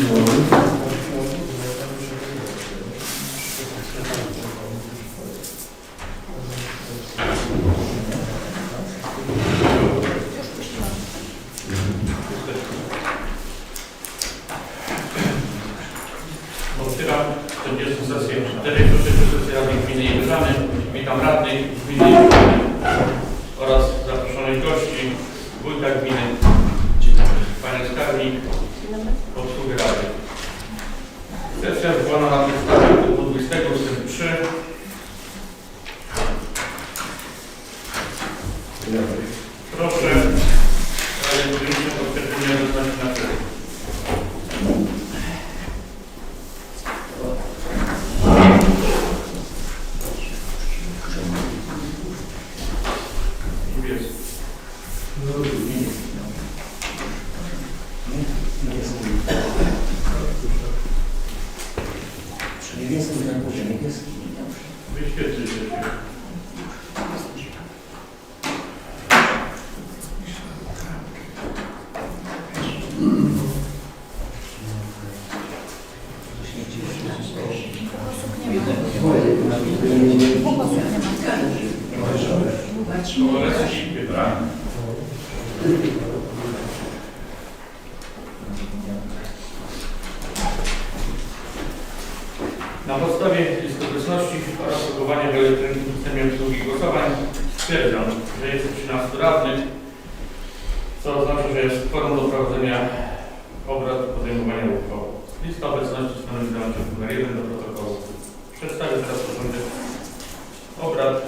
Otwieram 40 sesję dyrektorów sesji Rady Gminy Jeżany. Witam radnych Gminy Jeżany oraz zaproszonych gości, wójta gminy, panią skarbnik, obsługi Rady. Sesja zwołana na podstawie artykułu 20 ust. 3 Proszę Radę Gminną o potwierdzenie obecności na sesji. Jest. Niebieski na górze, niebieski. Wyświetli się. Koło śpie, tak? Na podstawie listy obecności oraz logowania w elektronicznym systemie obsługi głosowań stwierdzam, że jest 13 radnych, co oznacza, że jest kworum do prowadzenia obrad i podejmowania uchwał. Lista obecności stanowi załącznik numer 1 do protokołu. Przedstawię teraz porządek obrad.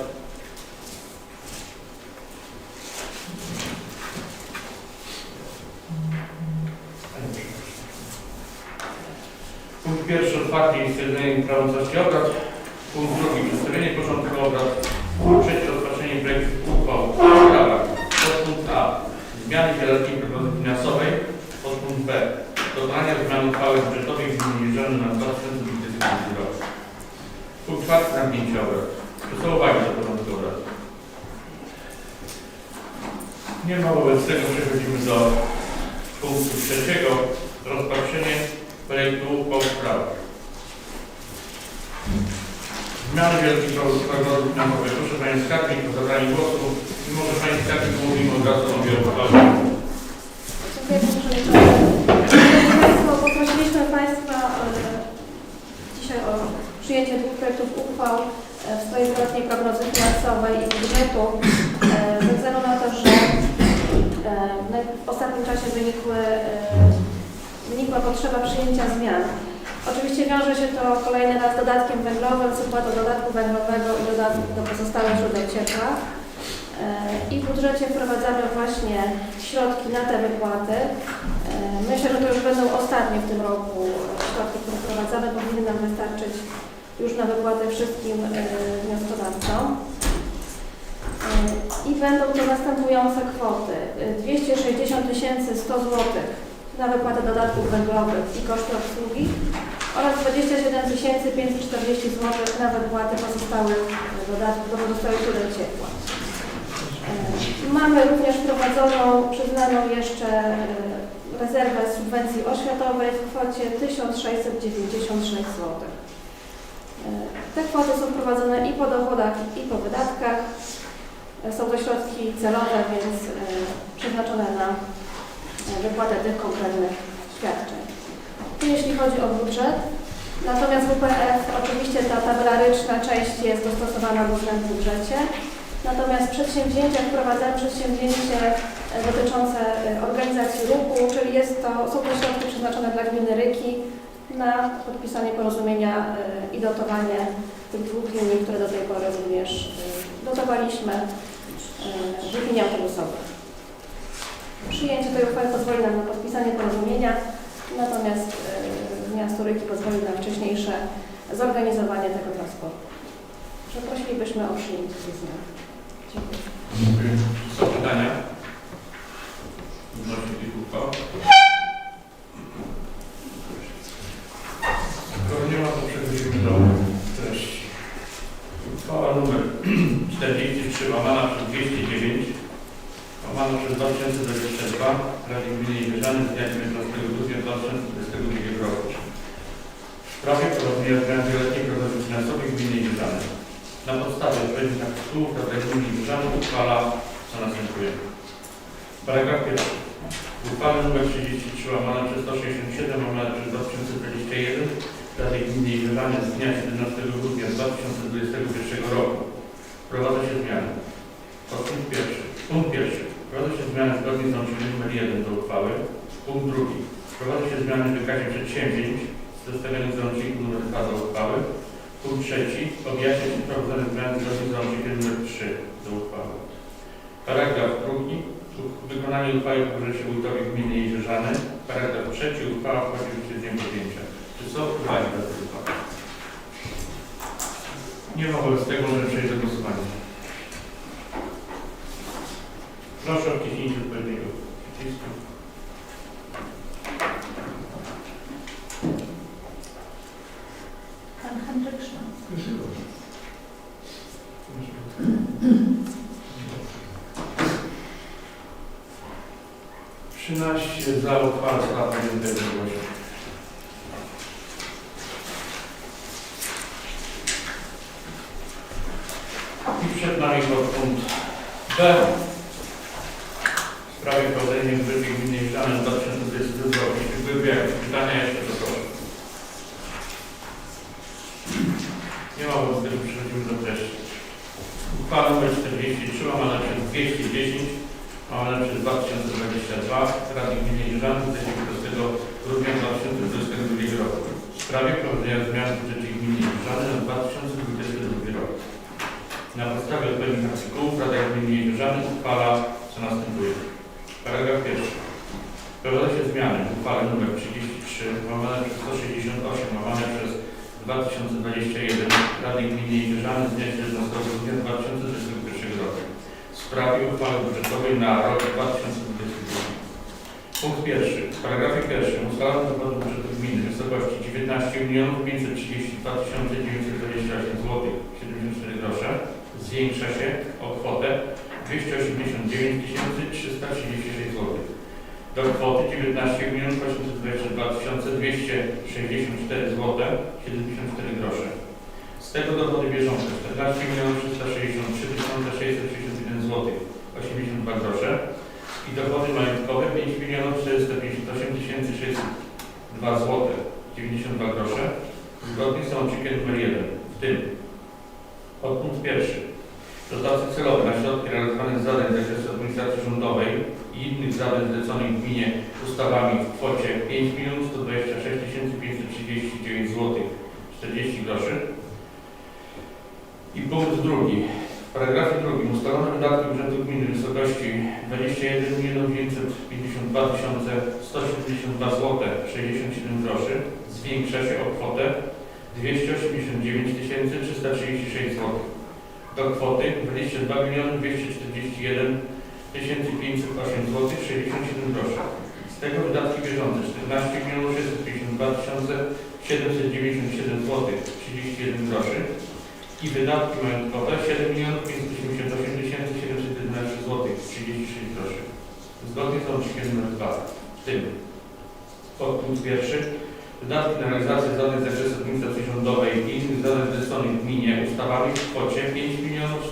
Punkt pierwszy otwarcie i stwierdzenie prawomocności obrad. Punkt drugi przedstawienie porządku obrad. Punkt trzeci Zmiany wieloletniej prognozy finansowej. Podpunkt B. Dokonania zmian uchwały budżetowej w gminie Jeżony na 2022 rok. Punkt czwarty. Obrad. Czy są uwagi do porządku obrad? Nie ma wobec tego przechodzimy do punktu trzeciego. Rozpatrzenie projektu uchwał w sprawach. Zmiany wielkich prognozy finansowej. Proszę Panie Skarbnik o zabranie głosu. I może Pani Skarbnik mówimy od razu o uchwale. Dziękuję Panie Przewodniczący. Szanowni poprosiliśmy Państwa e, dzisiaj o przyjęcie dwóch projektów uchwał e, w sprawie wieloletniej prognozy finansowej i budżetu e, ze względu na to, że e, w ostatnim czasie wynikły, wynikła potrzeba przyjęcia zmian. Oczywiście wiąże się to kolejny raz dodatkiem węglowym, z wypłatą dodatku węglowego i dodatku do pozostałych źródeł ciepła. E, I w budżecie wprowadzamy właśnie środki na te wypłaty. E, Myślę, że to już będą ostatnie w tym roku środki, które wprowadzamy. Powinny nam wystarczyć już na wypłatę wszystkim e, wnioskodawcom. I będą to następujące kwoty. E, 260 100 zł na wypłatę dodatków węglowych i koszty obsługi oraz 27 540 zł na wypłatę pozostałych dodatków do pozostałych źródeł ciepła. Mamy również prowadzoną, przyznaną jeszcze e, rezerwę subwencji oświatowej w kwocie 1696 zł. E, Te kwoty są prowadzone i po dochodach, i po wydatkach. E, Są to środki celowe, więc przeznaczone na wypłatę tych konkretnych świadczeń. To jeśli chodzi o budżet. Natomiast WPF, oczywiście ta tabelaryczna część jest dostosowana do zmian w budżecie. Natomiast przedsięwzięcia, wprowadzamy przedsięwzięcie e, dotyczące e, organizacji ruchu, czyli jest to, są to środki przeznaczone dla gminy Ryki na podpisanie porozumienia e, i dotowanie tych dwóch linii, które do tej pory również dotowaliśmy w linii autobusowej. Przyjęcie tej uchwały pozwoli nam na podpisanie porozumienia, natomiast miasto Ryki pozwoli na wcześniejsze zorganizowanie tego transportu. Że prosilibyśmy o przyjęcie tych zmian. Dziękuję. Dziękuję. Są pytania? Tych uchwał? Skoro nie ma, to przechodzimy do treści. Uchwała numer 43 łamana przez 209 łamana przez 2022 Rady Gminy Jeżany z dnia 19 grudnia 2022 roku. sprawie prowadzenia zmian wieloletnich prognozy finansowych gminy Jeżany. Na podstawie odpowiednich artykułów Rada Gminy Jeżany uchwala co następuje. Paragraf pierwszy. W uchwale nr 33 łamane przez 167 łamane przez 2021 Rady Gminy Jeżany z dnia 17 grudnia 2021 roku wprowadza się zmiany. Punkt pierwszy. Punkt pierwszy. Wprowadza się zmiany zgodnie z załączeniem nr 1 do uchwały. Punkt drugi. Wprowadza się zmiany w wykazie przedsięwzięć zestawionych w załączniku nr 2 do uchwały. Punkt trzeci. Objaśnia się wprowadzone zmiany zgodnie z załącznikiem nr 3 do uchwały. Paragraf drugi. Wykonanie uchwały powierza się wójtowi gminy Jezirzany. Paragraf trzeci. Uchwała wchodzi w dniem podjęcia. Czy są uwagi do tej uchwały? Nie ma wobec tego, możemy przejść do głosowania. Proszę o wciśnięcie odpowiedniego przycisku. 13 za uchwała sprawy jednego I przed nami punkt B w sprawie prowadzenia budżetu gminy Żany 2022 roku. Jeśli byłyby jakieś pytania, jeszcze to proszę. Nie ma wątpliwości, przechodzimy do treści. Uchwała nr 43 ma na 210 łamane przez 2022 Rady Gminy Jeżdżany z dnia 19 grudnia 2022 roku. W sprawie prowadzenia zmian w budżecie gminy Jeżdżany na 2022 rok. Na podstawie odpowiednich artykułów Rada Gminy Jeżdżany uchwala co następuje. Paragraf pierwszy. Wprowadza się zmiany w uchwale nr 33 łamane przez 168 łamane przez 2021 Rady Gminy Jeżdżany z dnia 17 grudnia 2021 roku w sprawie uchwały budżetowej na rok 2022. Punkt pierwszy. W paragrafie pierwszym ustalono dochody budżetu gminy w wysokości 19 532 928 zł 74 grosze zwiększa się o kwotę 289 336 zł do kwoty 19 822 264 zł 74 grosze. Z tego dochody bieżące 14 363 661 zł 82 grosze. I dochody majątkowe 5 458 602 zł 92 grosze. Zgodnie z załącznikiem nr 1, w tym. Podpunkt pierwszy. Dotacje celowe na środki realizowane z zadań z zakresu administracji rządowej i innych zadań zleconych gminie ustawami w kwocie 5 126 539 zł 40 groszy. I punkt drugi. W paragrafie drugim ustalono wydatki budżetu gminy w wysokości 21 952 172 zł 67 groszy zwiększa się o kwotę 289 336 zł do kwoty 22 241 508 zł 67 groszy. Z tego wydatki bieżące 14 652 797 zł 31 groszy i wydatki majątkowe 7 588 711 zł 36 groszy. Zgodnie z załącznikiem nr 2. W tym podpunkt pierwszy wydatki na realizację zadań z zakresu administracji rządowej i innych zadań zleconych gminie ustawami w kwocie 5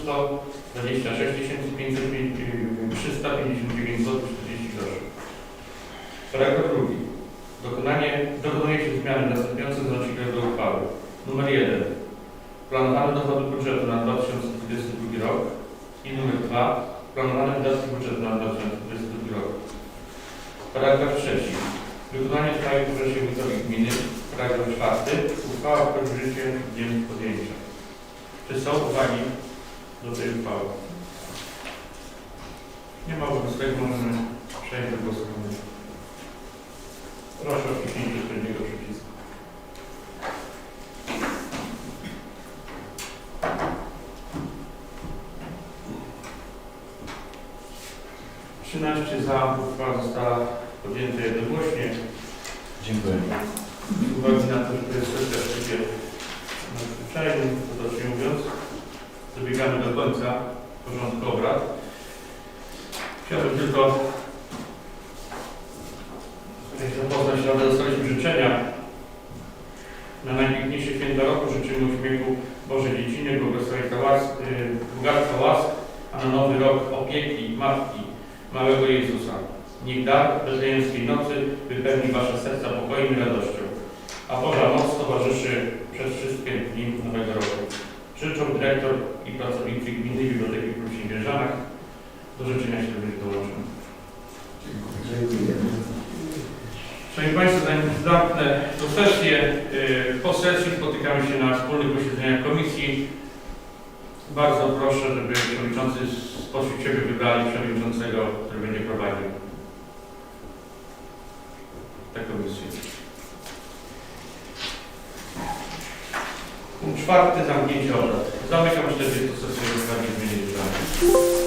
126 359 zł 40 groszy. Paragraf drugi. Dokonanie, dokonuje się zmiany następujące załącznika do uchwały. Numer 1 planowany dochody budżetu na 2022 rok i numer 2 planowane wydatki budżetu na 2022 rok. Paragraf 3. Wykonanie uchwały Burzesie Wójtowi Gminy. Paragraf 4. Uchwała wchodzi w życie w dniem podjęcia. Czy są uwagi do tej uchwały? Nie ma wobec tego możemy przejść do głosowania. Proszę o przyjęcie sprzeciwu. 13 za, uchwała została podjęta jednogłośnie. Dziękuję. Z uwagi na to, że to jest sesja w trybie nadzwyczajnym, potocznie mówiąc, dobiegamy do końca porządku obrad. Chciałbym tylko zapoznać Radę, dostaliśmy życzenia na najpiękniejsze święta roku. Życzymy uśmiechu Bożej Dzieciny, błogosławieństwa łask, y, bogactwa łask, a na nowy rok opieki Matki Małego Jezusa. Niech dar betlejemskiej nocy wypełni Wasze serca pokojem i radością, a Boża moc towarzyszy przez wszystkie dni nowego roku. Życzą dyrektor i pracownicy Gminy Biblioteki w Księgierzanach. Do życzenia się również dołączę. Dziękuję. Szanowni Państwo, zanim zamknę tę sesję, y, po sesji spotykamy się na wspólnych posiedzeniach komisji. Bardzo proszę, żeby przewodniczący spośród siebie wybrali przewodniczącego, który będzie prowadził tę komisję. Punkt czwarty, zamknięcie obrad. Zamykam 40 sesję sprawie zmiany